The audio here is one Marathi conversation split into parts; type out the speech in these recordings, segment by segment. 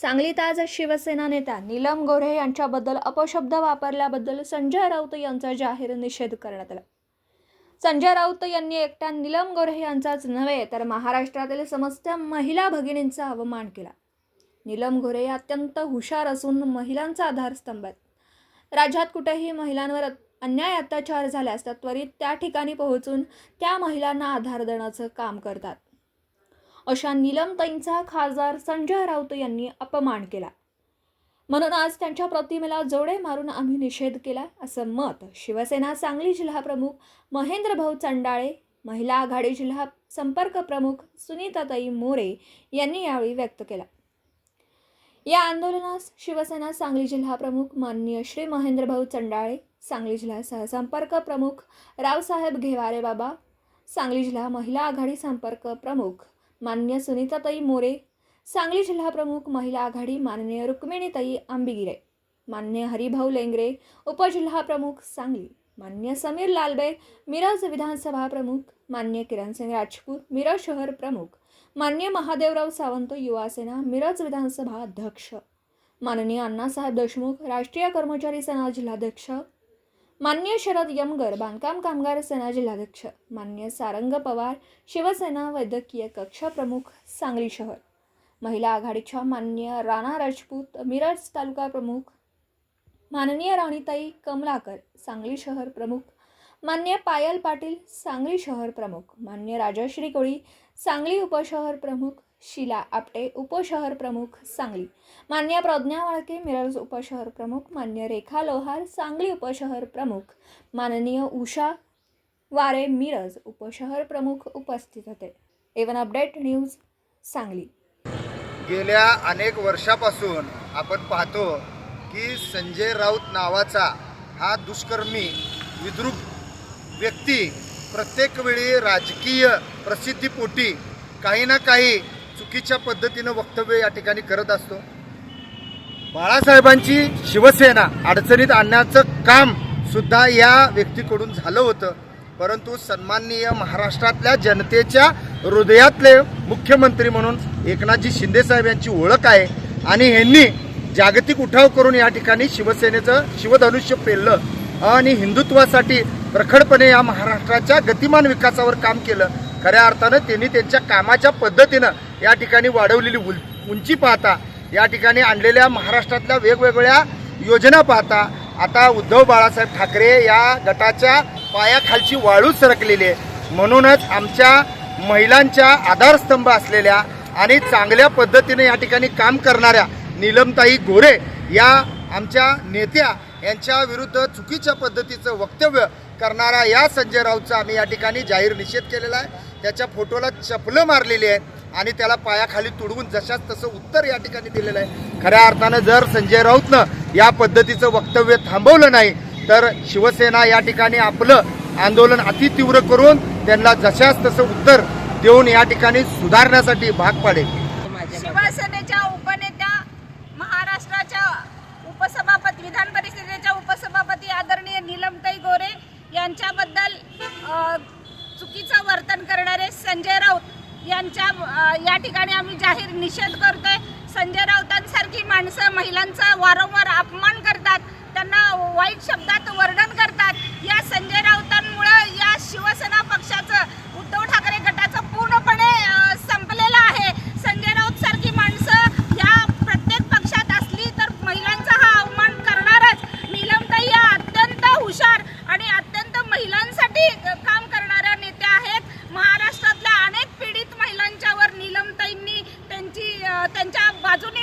सांगलीत आज शिवसेना नेत्या नीलम गोऱ्हे यांच्याबद्दल अपशब्द वापरल्याबद्दल संजय राऊत यांचा जाहीर निषेध करण्यात आला. संजय राऊत यांनी एकट्या नीलम गोऱ्हे यांचाच नव्हे तर महाराष्ट्रातील समस्त महिला भगिनींचा अवमान केला. नीलम गोरे या अत्यंत हुशार असून महिलांचा आधारस्तंभ आहेत. राज्यात कुठेही महिलांवर अन्याय अत्याचार झाल्यास त्या त्वरित त्या ठिकाणी पोहोचून त्या महिलांना आधार देण्याचं काम करतात. अशा नीलमताईंचा खासदार संजय राऊत यांनी अपमान केला. म्हणून आज त्यांच्या प्रतिमेला जोडे मारून आम्ही निषेध केला असं मत शिवसेना सांगली जिल्हा प्रमुख महेंद्र भाऊ चंडाळे महिला आघाडी जिल्हा संपर्क प्रमुख सुनीताताई मोरे यांनी यावेळी व्यक्त केला. या आंदोलनास शिवसेना सांगली जिल्हा प्रमुख माननीय श्री महेंद्रभाऊ चंडाळे सांगली जिल्हा सहसंपर्क प्रमुख रावसाहेब घेवारे बाबा सांगली जिल्हा महिला आघाडी संपर्क प्रमुख मान्य सुनीताताई मोरे सांगली जिल्हा प्रमुख महिला आघाडी माननीय रुक्मिणीताई आंबिगिरे मान्य हरिभाऊ लेंगरे उपजिल्हा प्रमुख सांगली मान्य समीर लालबे मिरज विधानसभा प्रमुख मान्य किरणसिंग राजपूत मिरज शहर प्रमुख मान्य महादेवराव सावंत युवासेना मिरज विधानसभा अध्यक्ष माननीय अण्णासाहेब देशमुख राष्ट्रीय कर्मचारी सेना जिल्हाध्यक्ष मान्य शरद यमगर बांधकाम कामगार सेना जिल्हाध्यक्ष मान्य सारंग पवार शिवसेना वैद्यकीय कक्ष प्रमुख सांगली शहर. महिला आघाडीच्या मान्य राणा राजपूत मिरज तालुका प्रमुख माननीय राणीताई कमलाकर सांगली शहर प्रमुख मान्य पायल पाटील सांगली शहर प्रमुख मान्य राजश्री कोळी सांगली उपशहर प्रमुख शिला आपटे उपशहर प्रमुख सांगली. मान्य प्रज्ञा वाळके मिरज उपशहर प्रमुख मान्य रेखा लोहार सांगली उपशहर प्रमुख माननीय उषा वारे मिरज उपशहर प्रमुख उपस्थित होते. A one update news Sangli. गेल्या अनेक वर्षापासून आपण पाहतो की संजय राऊत नावाचा हा दुष्कर्मी विद्रूप व्यक्ती प्रत्येक वेळी राजकीय प्रसिद्धीपोटी काही ना काही चुकीच्या पद्धतीनं वक्तव्य या ठिकाणी करत असतो. बाळासाहेबांची शिवसेना अडचणीत आणण्याचं काम सुद्धा या व्यक्तीकडून झालं होतं. परंतु सन्माननीय महाराष्ट्रातल्या जनतेच्या हृदयातले मुख्यमंत्री म्हणून एकनाथजी शिंदेसाहेब यांची ओळख आहे आणि ह्यांनी जागतिक उठाव करून या ठिकाणी शिवसेनेचं शिवधनुष्य पेललं आणि हिंदुत्वासाठी प्रखडपणे या महाराष्ट्राच्या गतिमान विकासावर काम केलं. खऱ्या अर्थानं त्यांनी त्यांच्या कामाच्या पद्धतीनं या ठिकाणी वाढवलेली उल- उंची पाहता या ठिकाणी आणलेल्या महाराष्ट्रातल्या वेगवेगळ्या योजना पाहता आता उद्धव बाळासाहेब ठाकरे या गटाच्या पायाखालची वाळू सरकलेली आहे. म्हणूनच आमच्या महिलांच्या आधारस्तंभ असलेल्या आणि चांगल्या पद्धतीने या ठिकाणी काम करणाऱ्या नीलमताई गोरे या आमच्या नेत्या यांच्या विरुद्ध चुकीच्या पद्धतीचं वक्तव्य करणारा या संजय राऊतचा आम्ही या ठिकाणी जाहीर निषेध केलेला आहे. त्याच्या फोटोला चपलं मारलेली आहे आणि त्याला पायाखाली तुडवून जशाच तसं उत्तर या ठिकाणी दिलेलं आहे. खऱ्या अर्थानं जर संजय राऊतनं या पद्धतीचं वक्तव्य थांबवलं नाही तर शिवसेना या ठिकाणी आपलं आंदोलन अतितीव्र करून त्यांना जशाच तसं उत्तर देऊन या ठिकाणी सुधारण्यासाठी भाग पाडेल शिवसेनेच्या उपनेत्या महाराष्ट्राच्या उपसभापती विधान परिषदेच्या उपसभापती आदरणीय नीलमताई गोरे यांच्याबद्दल अ, चुकीचं वर्तन करणारे संजय राऊत यांच्या या ठिकाणी आम्ही जाहीर निषेध करतोय. संजय राऊतांसारखी माणसं महिलांचा वारंवार अपमान करतात. त्यांना वाईट शब्दात वर्णन करतात या संजय राऊतांमुळं या शिवसेना पक्षाचं उद्धव ठाकरे गटाचं पूर्णपणे अ, संपलेलं आहे संजय राऊत सारखी माणसं या प्रत्येक पक्षात असली तर महिलांचा हा अवमान करणारच नीलमताई या अत्यंत हुशार आणि अत्यंत महिलांसाठी काम करणाऱ्या नेत्या आहेत महाराष्ट्रातल्या अनेक पीडित महिलांच्यावर नीलमताईंनी त्यांची अ, त्यांच्या बाजूने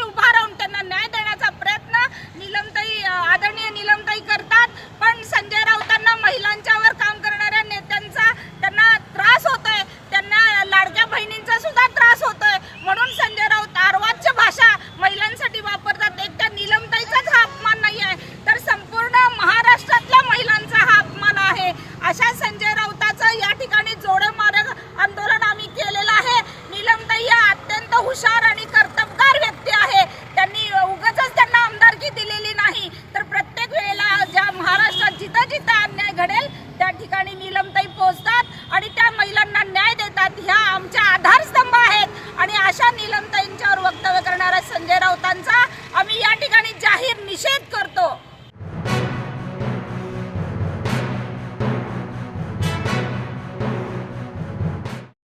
आधारस्तंभ आहेत. आणि अशा नीलमताईंच्यावर वक्तव्य करणारा संजय राऊतांचा आम्ही या ठिकाणी जाहीर निषेध